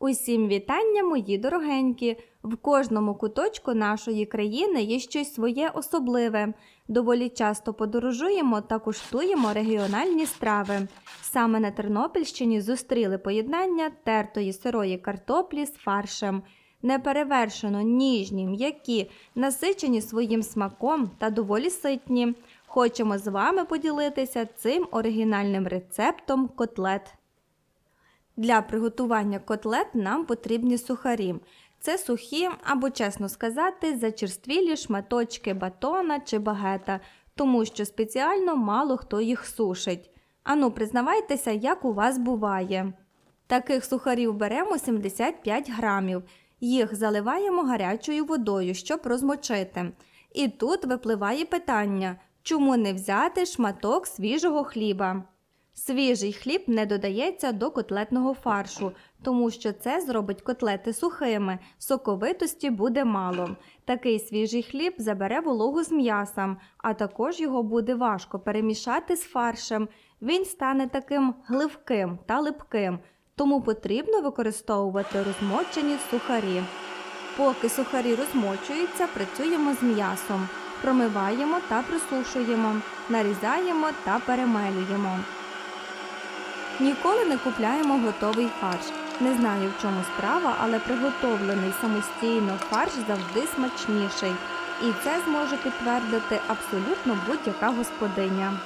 Усім вітання, мої дорогенькі! В кожному куточку нашої країни є щось своє особливе. Доволі часто подорожуємо та куштуємо регіональні страви. Саме на Тернопільщині зустріли поєднання тертої сирої картоплі з фаршем. Неперевершено ніжні, м'які, насичені своїм смаком та доволі ситні. Хочемо з вами поділитися цим оригінальним рецептом котлет. Для приготування котлет нам потрібні сухарі. Це сухі або, чесно сказати, зачерствілі шматочки батона чи багета, тому що спеціально мало хто їх сушить. Ану, признавайтеся, як у вас буває. Таких сухарів беремо 75 грамів. Їх заливаємо гарячою водою, щоб розмочити. І тут випливає питання, чому не взяти шматок свіжого хліба. Свіжий хліб не додається до котлетного фаршу, тому що це зробить котлети сухими, соковитості буде мало. Такий свіжий хліб забере вологу з м'ясом, а також його буде важко перемішати з фаршем. Він стане таким гливким та липким, тому потрібно використовувати розмочені сухарі. Поки сухарі розмочуються, працюємо з м'ясом, промиваємо та присушуємо, нарізаємо та перемелюємо. Ніколи не купляємо готовий фарш. Не знаю, в чому справа, але приготовлений самостійно фарш завжди смачніший. І це зможе підтвердити абсолютно будь-яка господиня.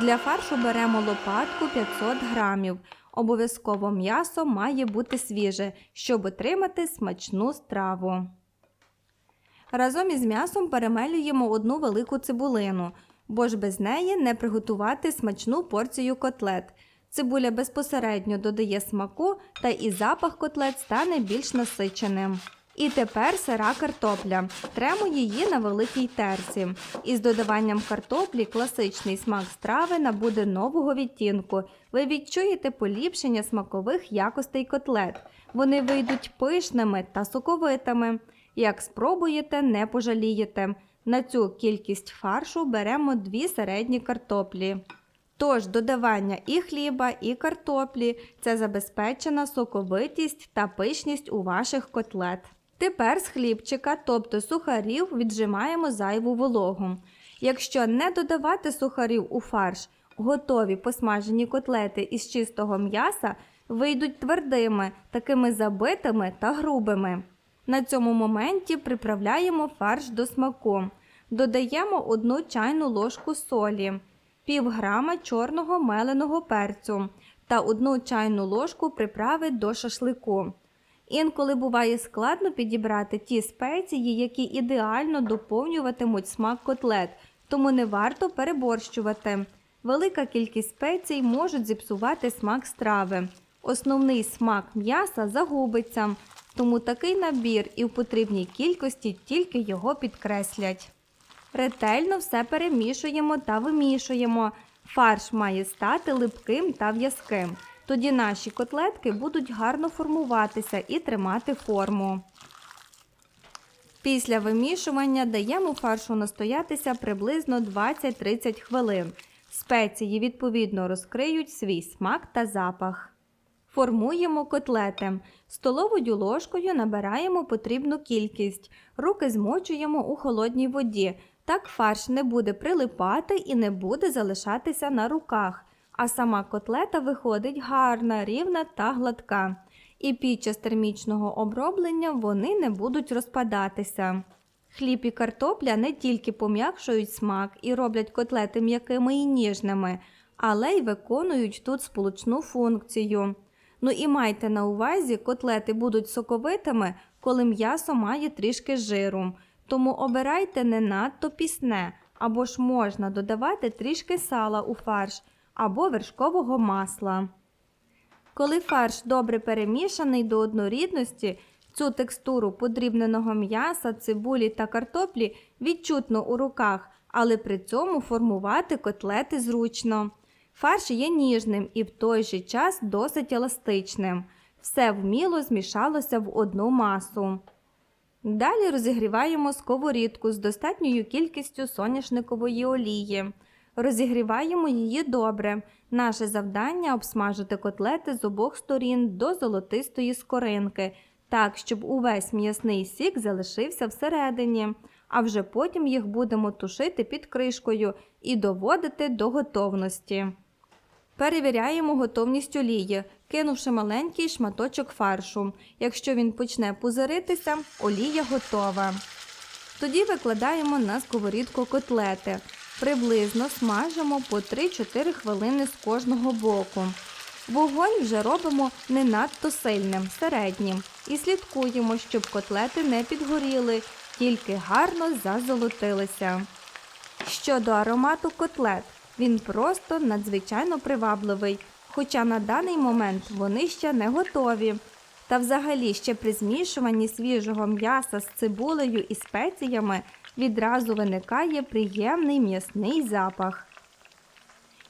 Для фаршу беремо лопатку 500 грамів. Обов'язково м'ясо має бути свіже, щоб отримати смачну страву. Разом із м'ясом перемелюємо одну велику цибулину, бо ж без неї не приготувати смачну порцію котлет. Цибуля безпосередньо додає смаку, та і запах котлет стане більш насиченим. І тепер сира картопля. Тремо її на великій терці. Із додаванням картоплі класичний смак страви набуде нового відтінку. Ви відчуєте поліпшення смакових якостей котлет. Вони вийдуть пишними та соковитими. Як спробуєте, не пожалієте. На цю кількість фаршу беремо дві середні картоплі. Тож додавання і хліба, і картоплі це забезпечена соковитість та пишність у ваших котлет. Тепер з хлібчика, тобто сухарів, віджимаємо зайву вологу. Якщо не додавати сухарів у фарш, готові посмажені котлети із чистого м'яса вийдуть твердими, такими забитими та грубими. На цьому моменті приправляємо фарш до смаку. Додаємо одну чайну ложку солі пів грама чорного меленого перцю та одну чайну ложку приправи до шашлику. Інколи буває складно підібрати ті спеції, які ідеально доповнюватимуть смак котлет, тому не варто переборщувати. Велика кількість спецій можуть зіпсувати смак страви. Основний смак м'яса загубиться, тому такий набір і в потрібній кількості тільки його підкреслять. Ретельно все перемішуємо та вимішуємо. Фарш має стати липким та в'язким. Тоді наші котлетки будуть гарно формуватися і тримати форму. Після вимішування даємо фаршу настоятися приблизно 20-30 хвилин. Спеції відповідно розкриють свій смак та запах. Формуємо котлети. Столовою ложкою набираємо потрібну кількість. Руки змочуємо у холодній воді. Так фарш не буде прилипати і не буде залишатися на руках, а сама котлета виходить гарна, рівна та гладка. І під час термічного оброблення вони не будуть розпадатися. Хліб і картопля не тільки пом'якшують смак і роблять котлети м'якими і ніжними, але й виконують тут сполучну функцію. Ну і майте на увазі, котлети будуть соковитими, коли м'ясо має трішки жиру. Тому обирайте не надто пісне, або ж можна додавати трішки сала у фарш або вершкового масла. Коли фарш добре перемішаний до однорідності, цю текстуру подрібненого м'яса, цибулі та картоплі відчутно у руках, але при цьому формувати котлети зручно. Фарш є ніжним і в той же час досить еластичним. Все вміло змішалося в одну масу. Далі розігріваємо сковорідку з достатньою кількістю соняшникової олії. Розігріваємо її добре. Наше завдання обсмажити котлети з обох сторін до золотистої скоринки, так, щоб увесь м'ясний сік залишився всередині, а вже потім їх будемо тушити під кришкою і доводити до готовності. Перевіряємо готовність олії, кинувши маленький шматочок фаршу. Якщо він почне пузиритися, олія готова. Тоді викладаємо на сковорідку котлети. Приблизно смажимо по 3-4 хвилини з кожного боку. Вогонь вже робимо не надто сильним, середнім, і слідкуємо, щоб котлети не підгоріли, тільки гарно зазолотилися. Щодо аромату котлет, він просто надзвичайно привабливий, хоча на даний момент вони ще не готові. Та взагалі ще при змішуванні свіжого м'яса з цибулею і спеціями відразу виникає приємний м'ясний запах.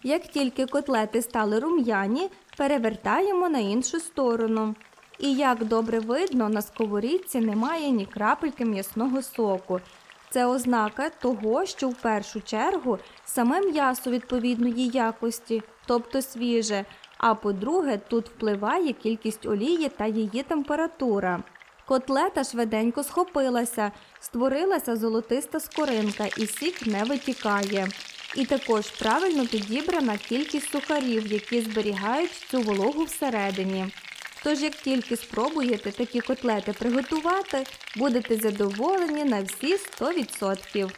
Як тільки котлети стали рум'яні, перевертаємо на іншу сторону. І як добре видно, на сковорідці немає ні крапельки м'ясного соку. Це ознака того, що в першу чергу саме м'ясо відповідної якості, тобто свіже, а по-друге, тут впливає кількість олії та її температура. Котлета швиденько схопилася, створилася золотиста скоринка і сік не витікає. І також правильно підібрана кількість сухарів, які зберігають цю вологу всередині. Тож, як тільки спробуєте такі котлети приготувати, будете задоволені на всі 100%.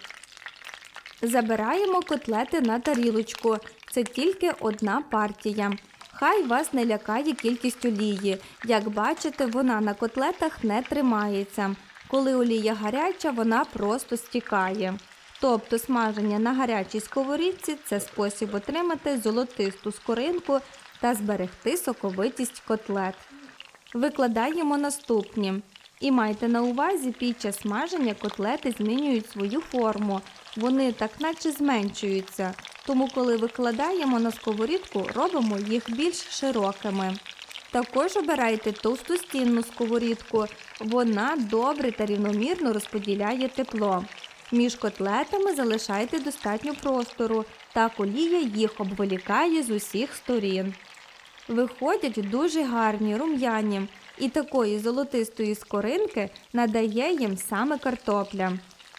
Забираємо котлети на тарілочку. Це тільки одна партія. Хай вас не лякає кількість олії. Як бачите, вона на котлетах не тримається. Коли олія гаряча, вона просто стікає. Тобто смаження на гарячій сковорідці це спосіб отримати золотисту скоринку та зберегти соковитість котлет. Викладаємо наступні. І майте на увазі, під час смаження котлети змінюють свою форму. Вони так наче зменшуються. Тому, коли викладаємо на сковорідку, робимо їх більш широкими. Також обирайте товстостінну сковорідку. Вона добре та рівномірно розподіляє тепло. Між котлетами залишайте достатньо простору, так олія їх обволікає з усіх сторін. Виходять дуже гарні, рум'яні, і такої золотистої скоринки надає їм саме картопля.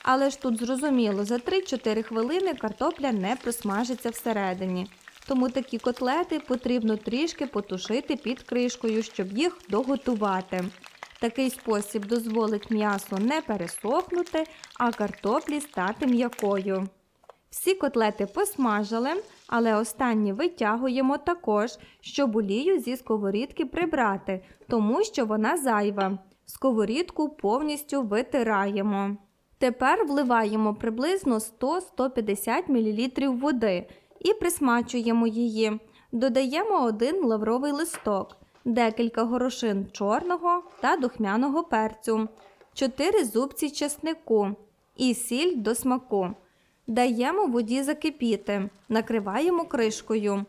Але ж тут зрозуміло, за 3-4 хвилини картопля не просмажиться всередині. Тому такі котлети потрібно трішки потушити під кришкою, щоб їх доготувати. Такий спосіб дозволить м'ясу не пересохнути, а картоплі стати м'якою. Всі котлети посмажили, але останні витягуємо також, щоб олію зі сковорідки прибрати, тому що вона зайва. Сковорідку повністю витираємо. Тепер вливаємо приблизно 100-150 мл води і присмачуємо її. Додаємо один лавровий листок, декілька горошин чорного та духмяного перцю, 4 зубці чеснику і сіль до смаку. Даємо воді закипіти, накриваємо кришкою.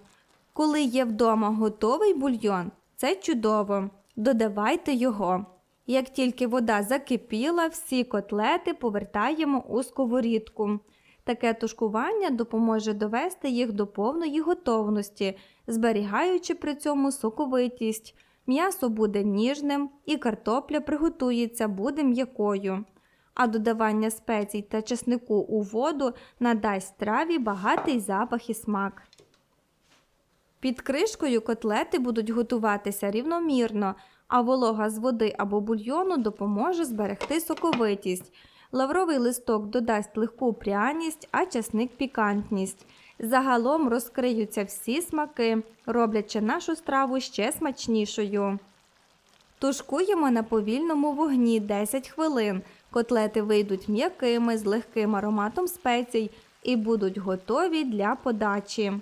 Коли є вдома готовий бульйон, це чудово. Додавайте його. Як тільки вода закипіла, всі котлети повертаємо у сковорідку. Таке тушкування допоможе довести їх до повної готовності, зберігаючи при цьому соковитість. М'ясо буде ніжним і картопля приготується буде м'якою. А додавання спецій та чеснику у воду надасть страві багатий запах і смак. Під кришкою котлети будуть готуватися рівномірно, а волога з води або бульйону допоможе зберегти соковитість. Лавровий листок додасть легку пряність, а часник пікантність. Загалом розкриються всі смаки, роблячи нашу страву ще смачнішою. Тушкуємо на повільному вогні 10 хвилин. Котлети вийдуть м'якими з легким ароматом спецій і будуть готові для подачі.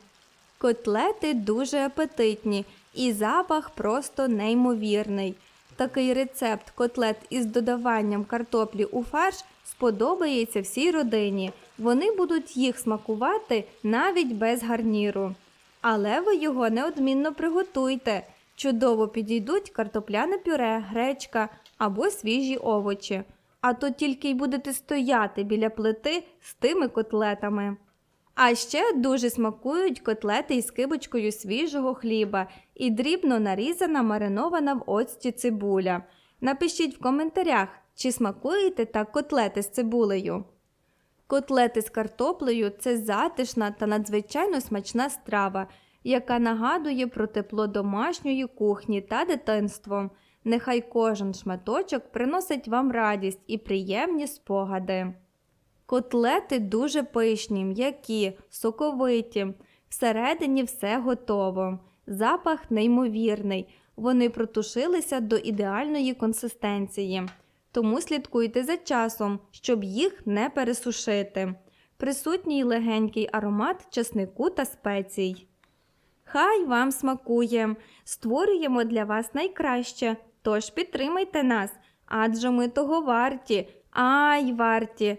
Котлети дуже апетитні і запах просто неймовірний. Такий рецепт котлет із додаванням картоплі у фарш сподобається всій родині. Вони будуть їх смакувати навіть без гарніру. Але ви його неодмінно приготуйте. Чудово підійдуть картопляне пюре, гречка або свіжі овочі. А то тільки й будете стояти біля плити з тими котлетами. А ще дуже смакують котлети із кибочкою свіжого хліба і дрібно нарізана маринована в оцті цибуля. Напишіть в коментарях, чи смакуєте так котлети з цибулею. Котлети з картоплею це затишна та надзвичайно смачна страва, яка нагадує про тепло домашньої кухні та дитинство. Нехай кожен шматочок приносить вам радість і приємні спогади. Котлети дуже пишні, м'які, соковиті. Всередині все готово. Запах неймовірний. Вони протушилися до ідеальної консистенції. Тому слідкуйте за часом, щоб їх не пересушити. Присутній легенький аромат часнику та спецій. Хай вам смакує! Створюємо для вас найкраще, тож підтримайте нас, адже ми того варті, ай варті,